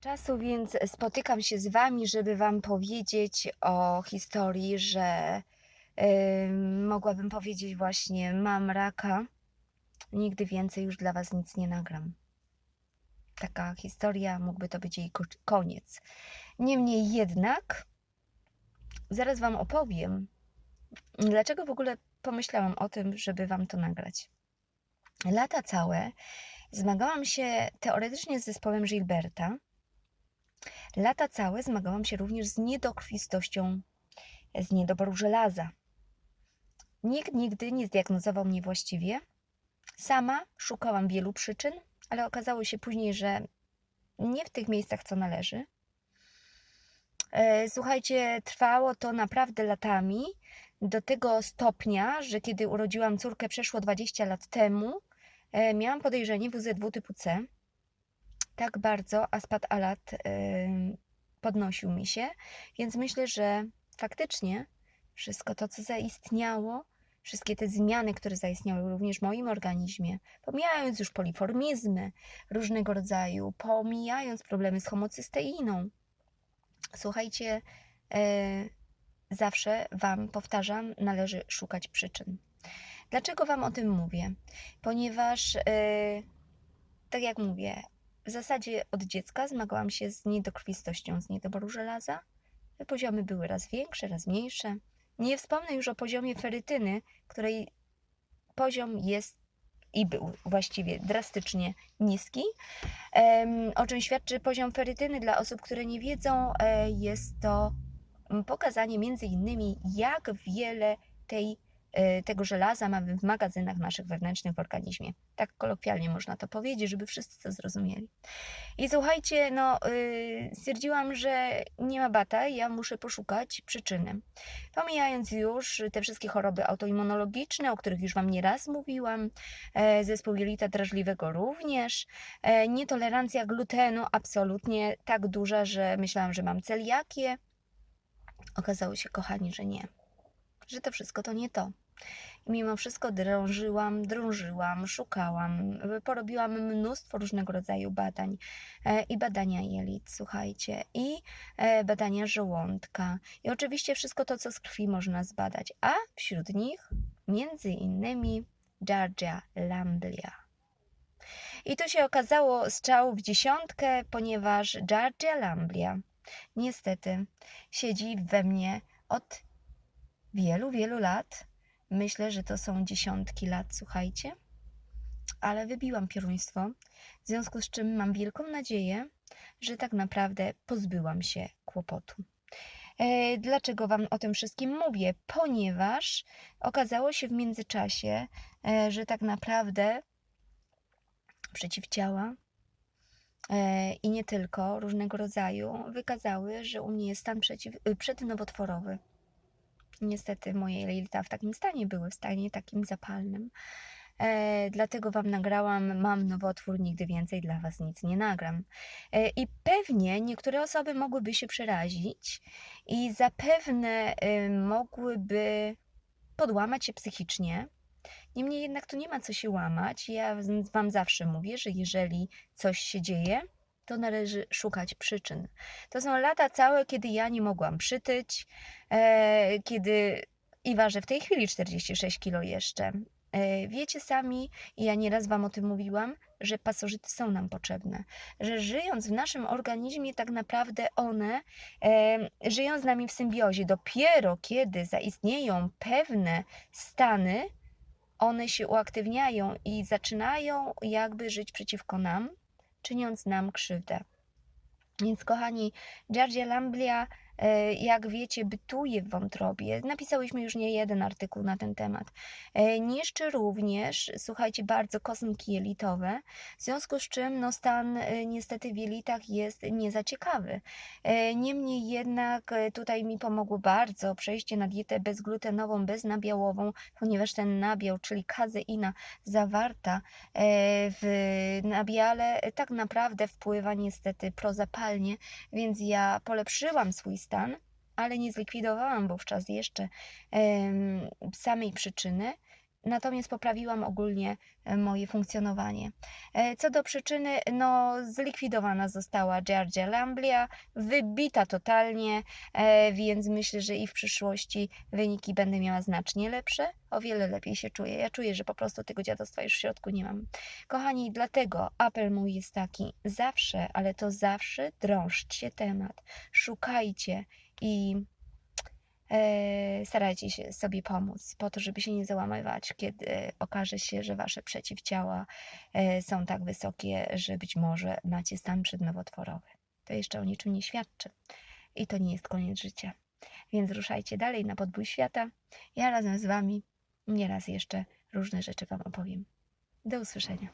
czasu, więc spotykam się z Wami, żeby Wam powiedzieć o historii, że yy, mogłabym powiedzieć właśnie mam raka, nigdy więcej już dla Was nic nie nagram. Taka historia, mógłby to być jej ko- koniec. Niemniej jednak, zaraz Wam opowiem, dlaczego w ogóle pomyślałam o tym, żeby Wam to nagrać. Lata całe zmagałam się teoretycznie z zespołem Gilberta, Lata całe zmagałam się również z niedokrwistością, z niedoboru żelaza. Nikt nigdy nie zdiagnozował mnie właściwie. Sama szukałam wielu przyczyn, ale okazało się później, że nie w tych miejscach, co należy. E, Słuchajcie, trwało to naprawdę latami, do tego stopnia, że kiedy urodziłam córkę przeszło 20 lat temu, e, miałam podejrzenie WZW typu C tak bardzo Aspat Alat podnosił mi się, więc myślę, że faktycznie wszystko to, co zaistniało, wszystkie te zmiany, które zaistniały również w moim organizmie, pomijając już poliformizmy różnego rodzaju, pomijając problemy z homocysteiną, słuchajcie, e, zawsze Wam powtarzam, należy szukać przyczyn. Dlaczego Wam o tym mówię? Ponieważ, e, tak jak mówię, w zasadzie od dziecka zmagałam się z niedokrwistością, z niedoboru żelaza. Poziomy były raz większe, raz mniejsze. Nie wspomnę już o poziomie ferytyny, której poziom jest i był właściwie drastycznie niski. O czym świadczy poziom ferytyny dla osób, które nie wiedzą, e, jest to mm, pokazanie między innymi, jak wiele tej tego żelaza mamy w magazynach naszych wewnętrznych w organizmie. Tak kolokwialnie można to powiedzieć, żeby wszyscy to zrozumieli. I słuchajcie, no yy, stwierdziłam, że nie ma bata, ja muszę poszukać przyczyny. Pomijając już te wszystkie choroby autoimmunologiczne, o których już Wam nieraz mówiłam, e, zespół jelita drażliwego również, e, nietolerancja glutenu absolutnie tak duża, że myślałam, że mam celiakię. Okazało się, kochani, że nie że to wszystko to nie to. I mimo wszystko drążyłam, drążyłam, szukałam, porobiłam mnóstwo różnego rodzaju badań e, i badania jelit, słuchajcie, i e, badania żołądka, i oczywiście wszystko to, co z krwi można zbadać, a wśród nich między innymi Georgia Lamblia. I to się okazało strzał w dziesiątkę, ponieważ Georgia Lamblia niestety siedzi we mnie od wielu, wielu lat. Myślę, że to są dziesiątki lat, słuchajcie. Ale wybiłam pieruństwo, w związku z czym mam wielką nadzieję, że tak naprawdę pozbyłam się kłopotu. E, Dlaczego Wam o tym wszystkim mówię? Ponieważ okazało się w międzyczasie, e, że tak naprawdę przeciwciała e, i nie tylko różnego rodzaju wykazały, że u mnie jest stan przeciw, przednowotworowy. Niestety moje jelita w takim stanie były, w stanie takim zapalnym. E, dlatego Wam nagrałam, mam nowotwór, nigdy więcej dla Was nic nie nagram. E, I pewnie niektóre osoby mogłyby się przerazić i zapewne e, mogłyby podłamać się psychicznie. Niemniej jednak to nie ma co się łamać. Ja Wam zawsze mówię, że jeżeli coś się dzieje, to należy szukać przyczyn. To są lata całe, kiedy ja nie mogłam przytyć, e, kiedy i ważę w tej chwili 46 kilo jeszcze. E, Wiecie sami, i ja nieraz Wam o tym mówiłam, że pasożyty są nam potrzebne, że żyjąc w naszym organizmie, tak naprawdę one e, żyją z nami w symbiozie. Dopiero kiedy zaistnieją pewne stany, one się uaktywniają i zaczynają jakby żyć przeciwko nam, czyniąc nam krzywdę. Więc kochani, Georgia Lamblia, jak wiecie, bytuje w wątrobie. Napisałyśmy już nie jeden artykuł na ten temat. E, Niszczy również, słuchajcie, bardzo kosmki jelitowe, w związku z czym no, stan e, niestety w jelitach jest nie za ciekawy. E, Niemniej jednak e, tutaj mi pomogło bardzo przejście na dietę bezglutenową, beznabiałową, ponieważ ten nabiał, czyli kazeina zawarta e, w nabiale e, tak naprawdę wpływa niestety prozapalnie, więc ja polepszyłam swój stan, ale nie zlikwidowałam wówczas jeszcze samej przyczyny natomiast poprawiłam ogólnie e, moje funkcjonowanie. E, Co do przyczyny, no zlikwidowana została Georgia Lamblia, wybita totalnie, e, więc myślę, że i w przyszłości wyniki będę miała znacznie lepsze, o wiele lepiej się czuję. Ja czuję, że po prostu tego dziadostwa już w środku nie mam. Kochani, dlatego apel mój jest taki, zawsze, ale to zawsze drążcie temat, szukajcie i starajcie się sobie pomóc, po to, żeby się nie załamywać, kiedy okaże się, że wasze przeciwciała e, są tak wysokie, że być może macie stan przednowotworowy. To jeszcze o niczym nie świadczy i to nie jest koniec życia. Więc ruszajcie dalej na podbój świata. Ja razem z wami nieraz jeszcze różne rzeczy wam opowiem. Do usłyszenia.